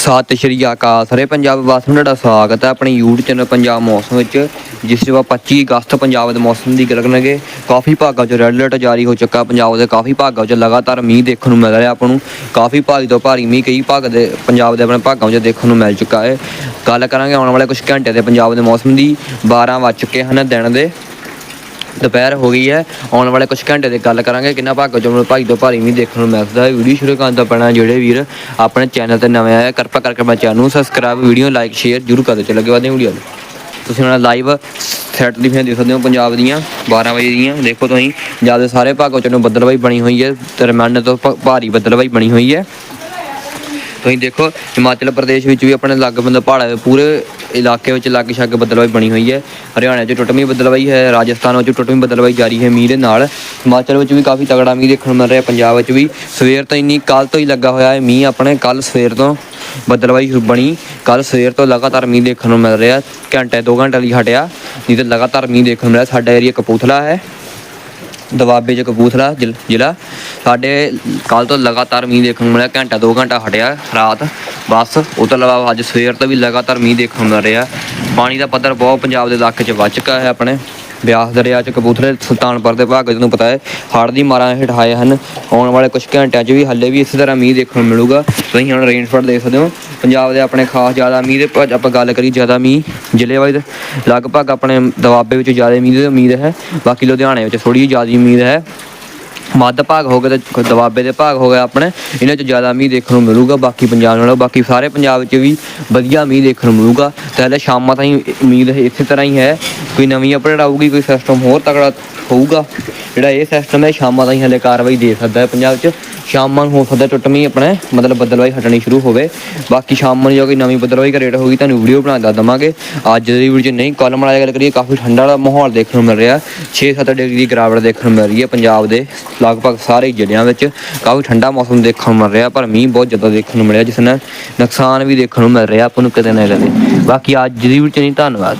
ਸਤਿ ਸ਼੍ਰੀ ਅਕਾਲ ਸਾਰੇ ਪੰਜਾਬ ਵਾਸੀਆਂ ਨੂੰ ਤੁਹਾਡਾ ਸਵਾਗਤ ਹੈ ਆਪਣੇ YouTube ਚੈਨਲ ਪੰਜਾਬ ਮੌਸਮ ਵਿੱਚ, ਜਿਸ ਵਿੱਚ ਆਪਾਂ 25 ਅਗਸਤ ਪੰਜਾਬ ਦੇ ਮੌਸਮ ਦੀ ਗੱਲ ਕਰਾਂਗੇ। ਕਾਫੀ ਭਾਗਾਂ 'ਚ ਰੈੱਡ ਅਲਰਟ ਜਾਰੀ ਹੋ ਚੁੱਕਾ ਪੰਜਾਬ ਦੇ, ਕਾਫੀ ਭਾਗਾਂ 'ਚ ਲਗਾਤਾਰ ਮੀਂਹ ਦੇਖਣ ਨੂੰ ਮਿਲ ਰਿਹਾ ਆਪਾਂ ਨੂੰ। ਕਾਫੀ ਭਾਰੀ ਤੋਂ ਭਾਰੀ ਮੀਂਹ ਕਈ ਭਾਗ ਦੇ ਪੰਜਾਬ ਦੇ ਆਪਣੇ ਭਾਗਾਂ 'ਚ ਦੇਖਣ ਨੂੰ ਮਿਲ ਚੁੱਕਾ ਹੈ। ਗੱਲ ਕਰਾਂਗੇ ਆਉਣ ਵਾਲੇ ਕੁਝ ਘੰਟੇ ਦੇ ਪੰਜਾਬ ਦੇ ਮੌਸਮ ਦੀ 12 ਵੱਜ ਚੁੱਕੇ ਹਨ ਦਿਨ ਦੇ। ਦੁਪਹਿਰ ਹੋ ਗਈ ਹੈ। ਆਉਣ ਵਾਲੇ ਕੁਝ ਘੰਟੇ ਦੀ ਗੱਲ ਕਰਾਂਗੇ। ਕਿੰਨਾ ਭਾਗ ਜਮਨ ਭਾਈ ਤੋਂ ਭਾਰੀ ਵੀ ਦੇਖਣ ਨੂੰ ਮਿਲਦਾ ਹੈ। ਵੀਡੀਓ ਸ਼ੁਰੂ ਕਰਨ ਤੋਂ ਪਹਿਲਾਂ ਜਿਹੜੇ ਵੀਰ ਆਪਣੇ ਚੈਨਲ ਤੇ ਨਵੇਂ ਆਏ ਕਿਰਪਾ ਕਰਕੇ ਆਪਣੇ ਚੈਨਲ ਨੂੰ ਸਬਸਕ੍ਰਾਈਬ ਵੀਡੀਓ ਲਾਈਕ ਸ਼ੇਅਰ ਜਰੂਰ ਕਰ ਦਿਓ। ਚਲੋ ਅੱਗੇ ਵਧਦੇ ਵੀਡੀਓ ਤੁਸੀਂ ਹੁਣ ਲਾਈਵ ਸੈਟ ਦੀ ਫੇਰ ਦੇਖ ਸਕਦੇ ਹੋ ਪੰਜਾਬ ਦੀਆਂ 12 ਵਜੇ ਦੀਆਂ। ਦੇਖੋ ਤੁਸੀਂ, ਜ਼ਿਆਦਾ ਸਾਰੇ ਭਾਗੋ ਚੋਂ ਬੱਦਲਵਾਈ ਬਣੀ ਹੋਈ ਹੈ। ਦਰਮਿਆਨ ਤੋਂ ਭਾਰੀ ਬੱਦਲਵਾਈ ਬਣੀ ਹੋਈ ਹੈ। ਤੁਸੀਂ ਦੇਖੋ, ਹਿਮਾਚਲ ਪ੍ਰਦੇਸ਼ ਵਿੱਚ ਵੀ ਆਪਣੇ ਲੱਗ ਬੰਦ ਪਹਾੜਾਂ ਦੇ ਪੂਰੇ ਇਲਾਕੇ ਵਿੱਚ ਲੱਗ ਛੱਗ ਬੱਦਲਵਾਈ ਬਣੀ ਹੋਈ ਹੈ। ਹਰਿਆਣਾ 'ਚ ਟੁੱਟਵੀਂ ਬੱਦਲਵਾਈ ਹੈ, ਰਾਜਸਥਾਨ ਵਿੱਚ ਟੁੱਟਵੀਂ ਬੱਦਲਵਾਈ ਜਾਰੀ ਹੈ ਮੀਂਹ ਦੇ ਨਾਲ। ਹਿਮਾਚਲ ਵਿੱਚ ਵੀ ਕਾਫੀ ਤਗੜਾ ਮੀਂਹ ਦੇਖਣ ਨੂੰ ਮਿਲ ਰਿਹਾ, ਪੰਜਾਬ ਵਿੱਚ ਵੀ। ਸਵੇਰ ਤੋਂ ਇੰਨੀ ਕੱਲ ਤੋਂ ਹੀ ਲੱਗਾ ਹੋਇਆ ਹੈ ਮੀਂਹ ਆਪਣੇ ਕੱਲ ਸਵੇਰ ਤੋਂ ਬੱਦਲਵਾਈ ਬਣੀ। ਕੱਲ ਸਵੇਰ ਤੋਂ ਲਗਾਤਾਰ ਮੀਂਹ ਦੇਖਣ ਨੂੰ ਮਿਲ ਰਿਹਾ, ਘੰਟੇ ਦੋ ਘੰਟੇ ਲਈ ਹਟਿਆ ਨਹੀਂ ਤੇ ਲਗਾਤਾਰ ਮੀਂਹ ਦੇਖਣ ਨੂੰ ਮਿਲ ਰਿਹਾ ਸਾਡਾ ਏਰੀਆ ਕਪੂਥਲਾ ਹੈ। ਦਵਾਬੇ ਚ ਕਪੂਥਲਾ ਜ਼ਿਲ- ਜ਼ਿਲ੍ਹਾ। ਸਾਡੇ ਕੱਲ ਤੋਂ ਲਗਾਤਾਰ ਮੀਂਹ ਦੇਖਣ ਨੂੰ ਮਿਲਿਆ, ਘੰਟਾ, ਦੋ ਘੰਟਾ ਹਟਿਆ ਰਾਤ। ਬਸ, ਉਹ ਤੋਂ ਇਲਾਵਾ ਅੱਜ ਸਵੇਰ ਤੋਂ ਵੀ ਲਗਾਤਾਰ ਮੀਂਹ ਦੇਖਣ ਨੂੰ ਮਿਲ ਰਿਹਾ। ਪਾਣੀ ਦਾ ਪੱਧਰ ਬਹੁਤ ਪੰਜਾਬ ਦੇ ਇਲਾਕੇ 'ਚ ਵੱਧ ਚੁੱਕਾ ਹੈ ਆਪਣੇ। ਬਿਆਸ ਦਰਿਆ 'ਚ ਕਪੂਥਲੇ ਸੁਲਤਾਨਪੁਰ ਦੇ ਭਾਗ ਨੂੰ ਪਤਾ ਹੈ, ਹੜ੍ਹ ਦੀ ਮਾਰਾਂ ਹੇਠ ਆਏ ਹਨ। ਆਉਣ ਵਾਲੇ ਕੁਝ ਘੰਟਿਆਂ 'ਚ ਵੀ ਹੱਲੇ ਵੀ ਇਸੇ ਤਰ੍ਹਾਂ ਮੀਂਹ ਦੇਖਣ ਨੂੰ ਮਿਲੂਗਾ। ਤੁਸੀਂ ਹੁਣ ਰੇਨਫਾਲ ਦੇਖ ਸਕਦੇ ਹੋ। ਪੰਜਾਬ ਦੇ ਆਪਣੇ ਖਾਸ ਜ਼ਿਆਦਾ ਮੀਂਹ ਦੇ ਆਪਾਂ ਗੱਲ ਕਰੀ ਜ਼ਿਆਦਾ ਮੀਂਹ ਜ਼ਿਲ੍ਹੇ ਵਾਈਜ਼ ਲਗਭਗ ਆਪਣੇ ਦਵਾਬੇ ਵਿੱਚ ਜ਼ਿਆਦਾ ਮੀਂਹ ਦੀ ਉਮੀਦ ਹੈ। ਬਾਕੀ ਲੁਧਿਆਣੇ ਵਿੱਚ ਥੋੜੀ ਜਿਹੀ ਜ਼ਿਆਦਾ ਉਮੀਦ ਹੈ। ਮੱਧ ਭਾਗ ਹੋ ਗਿਆ ਤੇ ਦਵਾਬੇ ਦੇ ਭਾਗ ਹੋ ਗਿਆ ਆਪਣੇ। ਇਹਨਾਂ 'ਚ ਜ਼ਿਆਦਾ ਮੀਂਹ ਦੇਖਣ ਨੂੰ ਮਿਲੂਗਾ, ਬਾਕੀ ਪੰਜਾਬ ਨਾਲੋਂ, ਬਾਕੀ ਸਾਰੇ ਪੰਜਾਬ 'ਚ ਵੀ ਵਧੀਆ ਮੀਂਹ ਦੇਖਣ ਨੂੰ ਮਿਲੂਗਾ। ਤੇ ਹਲੇ ਸ਼ਾਮਾਂ ਤਾਈਂ ਉਮੀਦ ਹੈ ਇਸੇ ਤਰ੍ਹਾਂ ਹੀ ਹੈ। ਕੋਈ ਨਵੀਂ ਅਪਡੇਟ ਆਊਗੀ, ਕੋਈ ਸਿਸਟਮ ਹੋਰ ਤਕੜਾ ਹੋਊਗਾ। ਜਿਹੜਾ ਇਹ ਸਿਸਟਮ ਹੈ, ਸ਼ਾਮਾਂ ਤਾਈਂ ਹਲੇ ਕਾਰਵਾਈ ਦੇ ਸਕਦਾ ਹੈ ਪੰਜਾਬ 'ਚ। ਸ਼ਾਮਾਂ ਨੂੰ ਹੋ ਸਕਦਾ ਟੁੱਟਵੀਂ ਆਪਣੇ, ਮਤਲਬ ਬੱਦਲਵਾਈ ਹਟਣੀ ਸ਼ੁਰੂ ਹੋਵੇ। ਬਾਕੀ ਸ਼ਾਮ ਨੂੰ ਜੋ ਕੋਈ ਨਵੀਂ ਬੱਦਲਵਾਈ ਕਰੇਟ ਹੋਗੀ ਤੁਹਾਨੂੰ ਵੀਡੀਓ ਬਣਾ ਕੇ ਦਵਾਂਗੇ। ਅੱਜ ਦੀ ਵੀਡੀਓ ਨਹੀਂ, ਕੱਲ੍ਹ ਮਾੜਾ ਗੱਲ ਕਰੀਏ, ਕਾਫੀ ਠੰਡਾ ਵਾਲਾ ਮਾਹੌਲ ਦੇਖਣ ਨੂੰ ਮਿਲ ਰਿਹਾ। 6-7 ਡਿਗਰੀ ਦੀ ਗਿਰਾਵਟ ਦੇਖਣ ਨੂੰ ਮਿਲ ਰਹੀ ਹੈ ਪੰਜਾਬ ਦੇ, ਲਗਭਗ ਸਾਰੇ ਜ਼ਿਲ੍ਹਿਆਂ ਵਿੱਚ। ਕਾਫੀ ਠੰਡਾ ਮੌਸਮ ਦੇਖਣ ਨੂੰ ਮਿਲ ਰਿਹਾ, ਪਰ ਮੀਂਹ ਬਹੁਤ ਜ਼ਿਆਦਾ ਦੇਖਣ ਨੂੰ ਮਿਲਿਆ, ਜਿਸ ਨਾਲ ਨੁਕਸਾਨ ਵੀ ਦੇਖਣ ਨੂੰ ਮਿਲ ਰਿਹਾ ਆਪਾਂ ਨੂੰ ਕਦੇ ਨਾ ਕਦੇ ਬਾਕੀ ਅੱਜ ਦੀ ਵੀਡੀਓ ਨਹੀਂ, ਧੰਨਵਾਦ।